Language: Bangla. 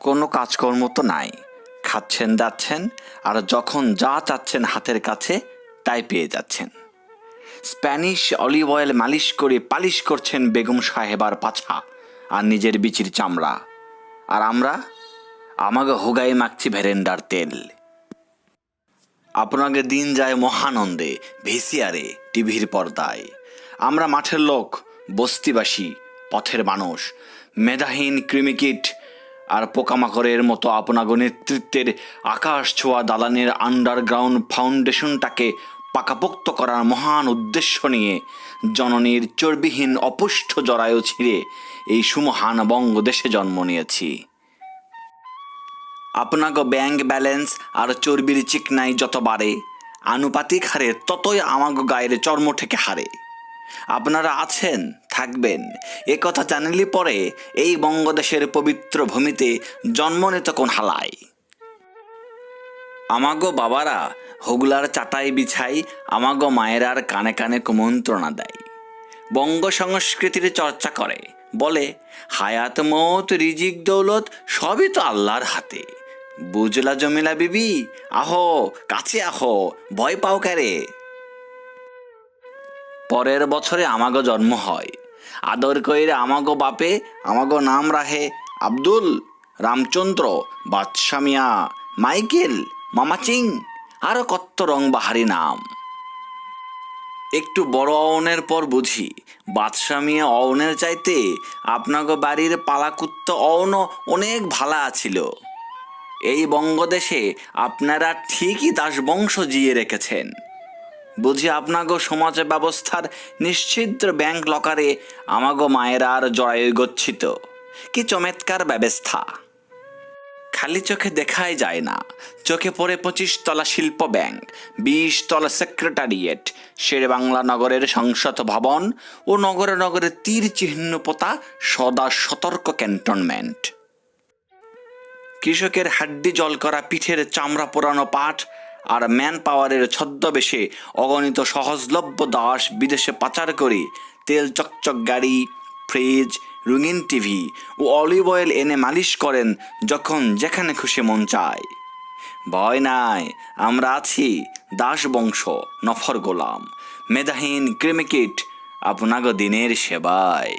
কোনো কাজকর্ম তো নাই। খাচ্ছেন যাচ্ছেন আর যখন যা চাচ্ছেন হাতের কাছে, তাই পেয়ে যাচ্ছেন। স্প্যানিশ অলিভ অয়েল মালিশ করে পালিশ করছেন বেগম সাহেবার পাছা, আর নিজের বিচির চামড়া। আর আমরা আমাকে হোগাই মাখছি ভেরেন্ডার তেল। আপনাকে দিন যায় মহানন্দে ভিসিআরে টিভির পর্দায়। আমরা মাঠের লোক, বস্তিবাসী, পথের মানুষ, মেধাহীন ক্রিমিকিট আর পোকামাকড়ের মতো আপনাগো নেতৃত্বের আকাশ ছোঁয়া দালানের আন্ডারগ্রাউন্ড ফাউন্ডেশনটাকে পাকাপোক্ত করার মহান উদ্দেশ্য নিয়ে জননীর চর্বিহীন অপুষ্ট জরায়ু ছিঁড়ে এই সুমহান বঙ্গদেশে জন্ম নিয়েছি। আপনাকে ব্যাংক ব্যালেন্স আর চর্বির চিকনাই যত বাড়ে, আনুপাতিক হারে ততই আমাগো গায়ের চর্ম থেকে হারে। আপনারা আছেন থাকবেন। এ কথা জানিলি পরে এই বঙ্গদেশের পবিত্র ভূমিতে জন্ম নিত কোন হালায় আমাগো বাবারা, হুগলার চাটাই বিছাই আমাগো মায়েরার কানে কানে কুমন্ত্রণা দেয়। বঙ্গ সংস্কৃতির চর্চা করে, বলে, হায়াত মত রিজিক, দৌলত সবই তো আল্লাহর হাতে। বুঝলা জমিলা বিবি, আহো, কাছে আহো, ভয় পাও ক্যারে পরের বছরে আমাগো জন্ম হয়। আদর কইরে আমাগো বাপে, আমাগো নাম রাহে আব্দুল রামচন্দ্র বাদশা মিয়া, মাইকেল মামাচিং আরও কত রং বাহারি নাম। একটু বড় অওনের পর বুঝি বাদশা মিয়া অওনের চাইতে আপনাগো বাড়ির পালাকুত্ত অওন অনেক ভালা আছিল। এই বঙ্গদেশে আপনারা ঠিকই দাসবংশ জিয়ে রেখেছেন। বুঝি আপনাগো সমাজ ব্যবস্থার নিশ্চিদ্র ব্যাংক লকারে আমাগো মায়েরা আর জড়াই গচ্ছিত। কি চমৎকার ব্যবস্থা। খালি চোখে দেখাই যায় না। চোখে পড়ে পঁচিশ তলা শিল্প ব্যাংক, বিশ তলা সেক্রেটারিয়েট শের বাংলা নগরের সংসদ ভবন ও নগরে নগরে তীর চিহ্ন পোতা সদা সতর্ক ক্যান্টনমেন্ট। কৃষকের হাড্ডি জল করা পিঠের চামড়া পোড়ানো পাট আর ম্যান পাওয়ারের ছদ্মবেশে অগণিত সহজলভ্য দাস বিদেশে পাচার করে তেল, চকচক গাড়ি ফ্রিজ রঙিন টিভি ও অলিভ অয়েল এনে মালিশ করেন যখন যেখানে খুশি মন চায়। ভয় নাই, আমরা আছি দাস বংশ, নফর গোলাম। মেধাহীন ক্রিমিকিট, আপনাগো দিনের সেবায়।